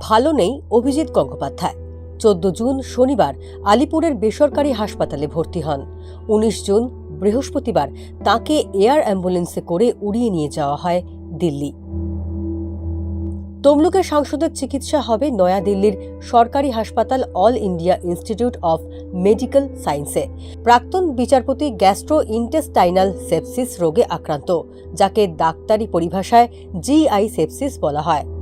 ভালো নেই অভিজিৎ গঙ্গোপাধ্যায়। চোদ্দ জুন শনিবার আলিপুরের বেসরকারি হাসপাতালে ভর্তি হন। উনিশ জুন বৃহস্পতিবার তাকে এয়ার অ্যাম্বুলেন্সে করে উড়িয়ে নিয়ে যাওয়া হয় দিল্লি। তমলুকের সাংসদের চিকিৎসা হবে নয়াদিল্লির সরকারি হাসপাতাল all India institute of medical সায়েন্সে। প্রাক্তন বিচারপতি গ্যাস্ট্রো ইন্টেস্টাইনাল সেপসিস রোগে আক্রান্ত, যাকে ডাক্তারি পরিভাষায় জিআই সেপসিস বলা হয়।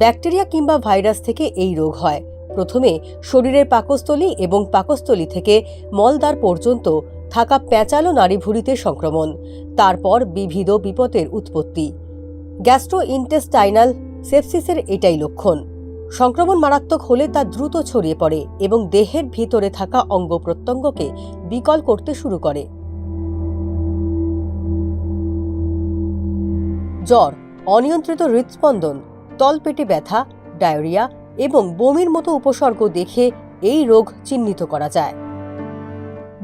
ব্যাকটেরিয়া কিংবা ভাইরাস থেকে এই রোগ হয়। প্রথমে শরীরের পাকস্থলী এবং পাকস্থলী থেকে মলদ্বার পর্যন্ত থাকা প্যাঁচালো নাড়িভুঁড়িতে সংক্রমণ, তারপর বিবিধ বিপদের উৎপত্তি। গ্যাস্ট্রো ইন্টেস্টাইনাল সেপসিসের এটাই লক্ষণ। সংক্রমণ মারাত্মক হলে তা দ্রুত ছড়িয়ে পড়ে এবং দেহের ভিতরে থাকা অঙ্গ প্রত্যঙ্গকে বিকল করতে শুরু করে। জ্বর, অনিয়ন্ত্রিত হৃদস্পন্দন তলপেটে ব্যথা, ডায়রিয়া এবং বমির মতো উপসর্গ দেখে এই রোগ চিহ্নিত করা যায়।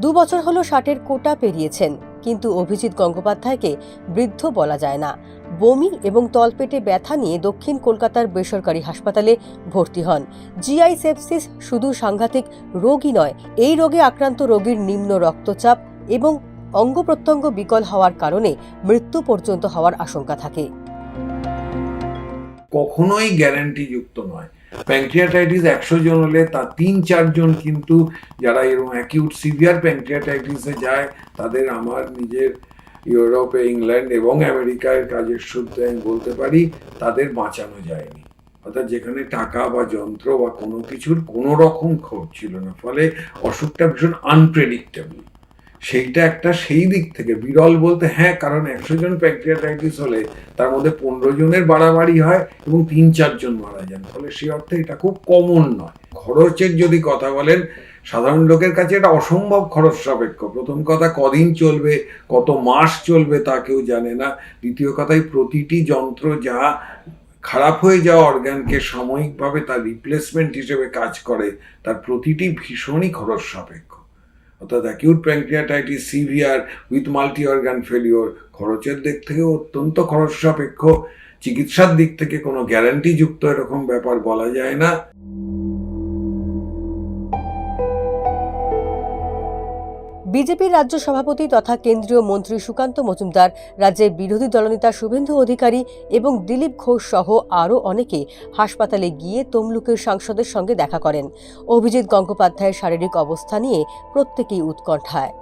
দু বছর হলো ষাটের কোটা পেরিয়েছেন, কিন্তু অভিজিৎ গঙ্গোপাধ্যায়কে বৃদ্ধ বলা যায় না। বমি এবং তলপেটে ব্যথা নিয়ে দক্ষিণ কলকাতার বেসরকারি হাসপাতালে ভর্তি হন। জিআই সেপসিস শুধু সাংঘাতিক রোগই নয়, এই রোগে আক্রান্ত রোগীর নিম্ন রক্তচাপ এবং অঙ্গ প্রত্যঙ্গ বিকল হওয়ার কারণে মৃত্যু পর্যন্ত হওয়ার আশঙ্কা থাকে। কখনোই গ্যারান্টি যুক্ত নয়। প্যাঙ্ক্রিয়াটাইটিস একশো জন হলে তার তিন চারজন কিন্তু যারা এরকম অ্যাকিউট সিভিয়ার প্যাঙ্ক্রিয়াটাইটিসে যায়, তাদের আমার নিজের ইউরোপে, ইংল্যান্ড এবং আমেরিকার কাজের সূত্রে আমি বলতে পারি, তাদের বাঁচানো যায়নি। অর্থাৎ যেখানে টাকা বা যন্ত্র বা কোনো কিছুর কোনো রকম খোঁজ ছিল না। ফলে অসুখটা ভীষণ আনপ্রেডিক্টেবল সেইটা একটা সেই দিক থেকে। বিরল বলতে হ্যাঁ কারণ একশো জন প্যাঙ্ক্রিয়াটাইটিস হলে তার মধ্যে পনেরো জনের বাড়াবাড়ি হয় এবং তিন চারজন মারা যান। ফলে সে অর্থে এটা খুব কমন নয়। খরচের যদি কথা বলেন, সাধারণ লোকের কাছে এটা অসম্ভব খরচ সাপেক্ষ। প্রথম কথা, কদিন চলবে, কত মাস চলবে তা কেউ জানে না। দ্বিতীয় কথায় প্রতিটি যন্ত্র যা খারাপ হয়ে যাওয়া অর্গানকে সাময়িকভাবে তার রিপ্লেসমেন্ট হিসেবে কাজ করে, তার প্রতিটি ভীষণই খরচ সাপেক্ষ। অর্থাৎ acute pancreatitis severe with multi organ failure খরচের দিক থেকে অত্যন্ত খরচ সাপেক্ষ। চিকিৎসার দিক থেকে কোনো গ্যারান্টিযুক্ত এরকম ব্যাপার বলা যায় না। বিজেপির রাজ্য সভাপতি তথা কেন্দ্রীয় মন্ত্রী সুকান্ত মজুমদার, রাজ্যের বিরোধী দলনেতা শুভেন্দু অধিকারী এবং দিলীপ ঘোষ সহ আরও অনেকে হাসপাতালে গিয়ে তমলুকের সাংসদের সঙ্গে দেখা করেন। অভিজিৎ গঙ্গোপাধ্যায়ের শারীরিক অবস্থা নিয়ে প্রত্যেকেই উৎকণ্ঠায়।